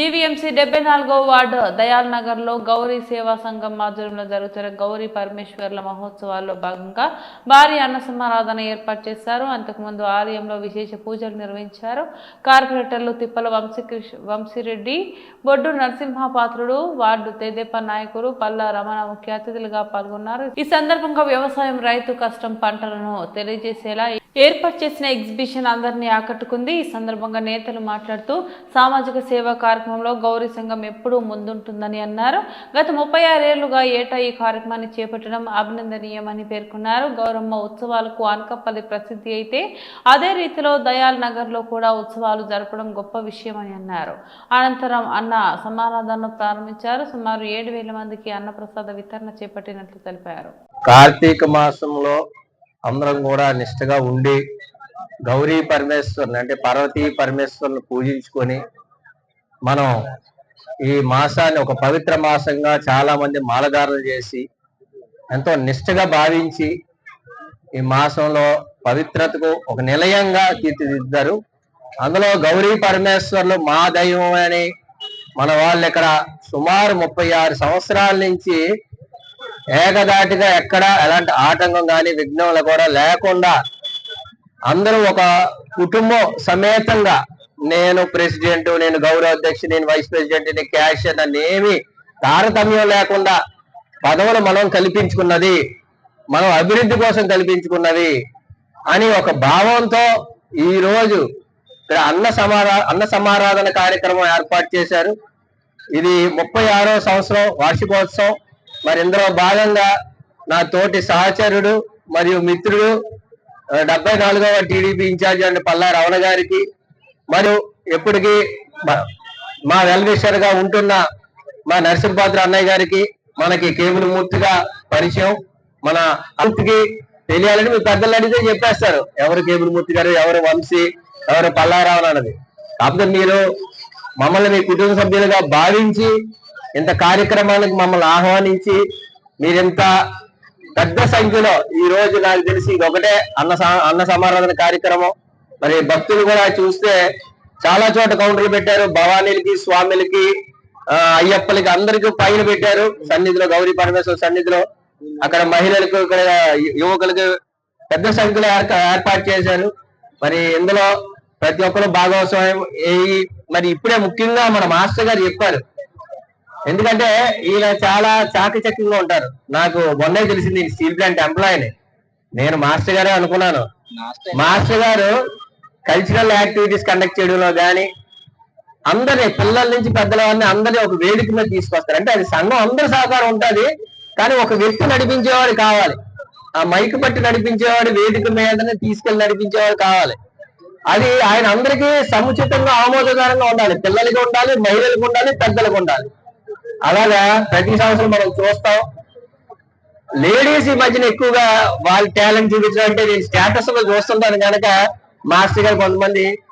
GVMC డెబ్బై నాలుగో ward Dayal నగర్లో గౌరీ సేవా సంఘం ఆధ్వర్యంలో జరుగుతున్న గౌరీ పరమేశ్వర్ల మహోత్సవాల్లో భాగంగా భారీ అన్న సమారాధన ఏర్పాటు చేశారు. అంతకుముందు ఆలయంలో విశేష పూజలు నిర్వహించారు. కార్పొరేటర్లు తిప్పల వంశీకృష్ణ వంశీరెడ్డి బొడ్డు నరసింహపాత్రుడు వార్డు తెదేప నాయకులు పల్ల రమణ ముఖ్య అతిథులుగా పాల్గొన్నారు. ఈ సందర్భంగా వ్యవసాయం రైతు కష్టం పంటలను తెలియజేసేలా ఏర్పాటు చేసిన ఎగ్జిబిషన్ అందరినీ ఆకట్టుకుంది. ఈ సందర్భంగా నేతలు మాట్లాడుతూ సామాజిక సేవా కార్యక్రమంలో గౌరీ సంఘం ఎప్పుడూ ముందుంటుందని అన్నారు. గత ముప్పై ఆరేళ్ళుగా ఏటా ఈ కార్యక్రమాన్ని చేపట్టడం అభినందనీయమని పేర్కొన్నారు. గౌరమ్మ ఉత్సవాలకు అనకపల్లి ప్రసిద్ధి అయితే అదే రీతిలో దయాల్ నగర్లో కూడా ఉత్సవాలు జరపడం గొప్ప విషయమని అన్నారు. అనంతరం అన్న సమారాధనను ప్రారంభించారు. సుమారు ఏడు వేల మందికి అన్నప్రసాద వితరణ చేపట్టినట్లు తెలిపారు. కార్తీక మాసంలో అందరం కూడా నిష్ఠగా ఉండి గౌరీ పరమేశ్వరుని అంటే పార్వతీ పరమేశ్వరుని పూజించుకొని మనం ఈ మాసాన్ని ఒక పవిత్ర మాసంగా చాలా మంది మాలధారణ చేసి ఎంతో నిష్ఠగా భావించి ఈ మాసంలో పవిత్రతకు ఒక నిలయంగా తీర్చిదిద్దారు. అందులో గౌరీ పరమేశ్వర్లు మా దైవం అని మన వాళ్ళు ఇక్కడ సుమారు ముప్పై ఆరు సంవత్సరాల నుంచి ఏకదాటిగా ఎక్కడ ఎలాంటి ఆటంకం కానీ విఘ్నములు కూడా లేకుండా అందరూ ఒక కుటుంబం సమేతంగా నేను ప్రెసిడెంట్ నేను గౌరవ అధ్యక్షుడు నేను వైస్ ప్రెసిడెంట్ నేను క్యాషియర్ నన్ను ఏమి తారతమ్యం లేకుండా పదవులు మనం కల్పించుకున్నది మనం అభివృద్ధి కోసం కల్పించుకున్నది అని ఒక భావంతో ఈ రోజు ఇక్కడ అన్న సమారా అన్న సమారాధన కార్యక్రమం ఏర్పాటు చేశారు. ఇది ముప్పై ఆరో సంవత్సరం వార్షికోత్సవం. మరి ఇందులో భాగంగా నా తోటి సహచరుడు మరియు మిత్రుడు డెబ్బై నాలుగవ టీడీపీ ఇన్ఛార్జ్ అండి పల్లా రమణ గారికి మరియు ఎప్పటికీ మా- వెల్విషర్గా ఉంటున్న మా నరసింహపాత్ర అన్నయ్య గారికి మనకి కేబుల్ మూర్తిగా పరిచయం. మన అంతకి తెలియాలని మీ పెద్దలు అడిగితే చెప్పేస్తారు. ఎవరు కేబుల్ మూర్తి గారు ఎవరు వంశీ ఎవరు పల్లారావు అన్నది. కాకపోతే మీరు మమ్మల్ని మీ కుటుంబ సభ్యులుగా భావించి ఇంత కార్యక్రమానికి మమ్మల్ని ఆహ్వానించి మీరింత పెద్ద సంఖ్యలో ఈ రోజు నాకు తెలిసి ఇది ఒకటే అన్న అన్న సమారాధన కార్యక్రమం. మరి భక్తులు కూడా చూస్తే చాలా చోట కౌంటర్లు పెట్టారు. భవానీలకి స్వామిలకి అయ్యప్పలకి అందరికీ పైన పెట్టారు. సన్నిధిలో గౌరీ పరమేశ్వర సన్నిధిలో అక్కడ మహిళలకు ఇక్కడ యువకులకు పెద్ద సంఖ్యలో ఏర్పాటు చేశారు. మరి ఇందులో ప్రతి ఒక్కరు భాగస్వామ్యం. మరి ఇప్పుడే ముఖ్యంగా మన మాస్టర్ గారు చెప్పారు. ఎందుకంటే ఈయన చాలా చాకచక్యంగా ఉంటారు. నాకు మొన్నే తెలిసింది స్టీల్ ప్లాంట్ ఎంప్లాయీని. నేను మాస్టర్ గారే అనుకున్నాను. మాస్టర్ గారు కల్చరల్ యాక్టివిటీస్ కండక్ట్ చేయడంలో గాని అందరి పిల్లల నుంచి పెద్దల వారిని అందరినీ ఒక వేదిక మీద తీసుకొస్తారు. అంటే అది సంఘం అందరి సహకారం ఉంటది కానీ ఒక వ్యక్తి నడిపించేవాడు కావాలి. ఆ మైక్ పట్టి నడిపించేవాడు వేదిక మీదనే తీసుకెళ్ళి నడిపించేవాడు కావాలి. అది ఆయన అందరికీ సముచితంగా ఆమోదకరంగా ఉండాలి. పిల్లలకి ఉండాలి మహిళలకు ఉండాలి పెద్దలకు ఉండాలి. అలాగా ప్రతి సంవత్సరం మనం చూస్తాం. లేడీస్ ఈ మధ్యన ఎక్కువగా వాళ్ళ టాలెంట్ చూపించడం అంటే నేను స్టేటస్లో చూస్తుంటాను కనుక మాస్టర్ గారు కొంతమంది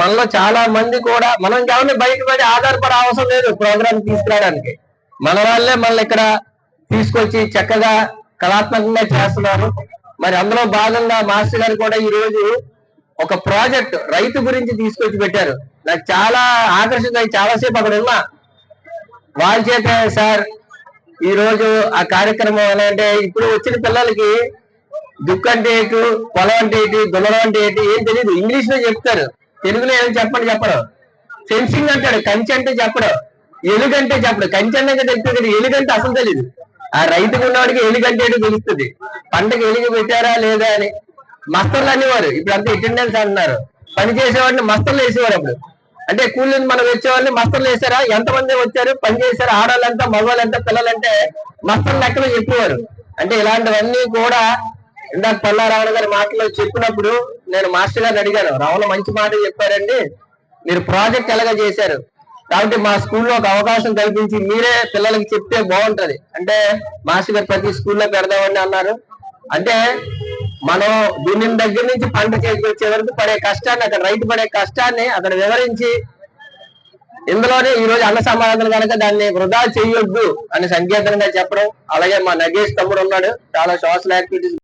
మనలో చాలా మంది కూడా మనం ఎవరిని బయటపడి ఆధారపడే అవసరం లేదు ప్రోగ్రామ్ తీసుకురావడానికి. మన వాళ్ళే మనల్ని ఇక్కడ తీసుకొచ్చి చక్కగా కళాత్మకంగా చేస్తున్నారు. మరి అందులో భాగంగా మాస్టర్ గారు కూడా ఈ రోజు ఒక ప్రాజెక్ట్ రైతు గురించి తీసుకొచ్చి పెట్టారు. నాకు చాలా ఆకర్షిత చాలాసేపు అక్కడ ఉన్నా. వాళ్ళ చేత సార్ ఈ రోజు ఆ కార్యక్రమం ఎలా అంటే ఇప్పుడు వచ్చిన పిల్లలకి దుక్కు అంటే ఏంటి పొలం అంటే ఏంటి దున్నడం అంటే ఏంటి ఏం తెలియదు ఇంగ్లీష్లో చెప్తారు. తెలుగులో ఏం చెప్పండి చెప్పడం. ఫెన్సింగ్ అంటాడు. కంచి అంటే చెప్పడం. ఎలుగంటే చెప్పడు. కంచె అంటే తెలుస్తుంది కానీ ఎలుగంటే అసలు తెలియదు ఆ రైతుకు ఉన్నవాడికి ఎలుగంటే ఏంటో తెలుస్తుంది? పంటకి ఎలుగు పెట్టారా లేదా అని. మస్తర్లు అనేవారు. ఇప్పుడు అంతా అటెండెన్స్ అంటున్నారు. పని చేసేవాడిని మస్తర్లు వేసేవారు అప్పుడు. అంటే కూలీని మనం వచ్చేవాళ్ళని మస్తర్లు వేసారా ఎంతమంది వచ్చారు? పని చేశారు? ఆడవాళ్ళంతా మగవాళ్ళంతా పిల్లలంటే మస్తర్ లెక్కలు చెప్పేవారు. అంటే ఇలాంటివన్నీ కూడా ఇందాక పల్లారావణ గారి మాటలో చెప్పినప్పుడు నేను మాస్టర్ గారిని అడిగాను రావణ మంచి మాట చెప్పారండి. మీరు ప్రాజెక్ట్ ఎలాగ చేశారు? కాబట్టి మా స్కూల్లో ఒక అవకాశం కల్పించి మీరే పిల్లలకి చెప్తే బాగుంటది. అంటే మాస్టర్ గారు ప్రతి స్కూల్లో పెడదామని అన్నారు. అంటే మనం దీని దగ్గర నుంచి పంట చేతికి వచ్చే వరకు పడే కష్టాన్ని అక్కడ రైతు పడే కష్టాన్ని అక్కడ వివరించి ఇందులోనే ఈ రోజు అన్న సమాధానం కనుక దాన్ని వృధా చేయొద్దు అని సంకేతంగా చెప్పడం. అలాగే మా నగేష్ తమ్ముడు ఉన్నాడు. చాలా సోషల్ యాక్టివిటీస్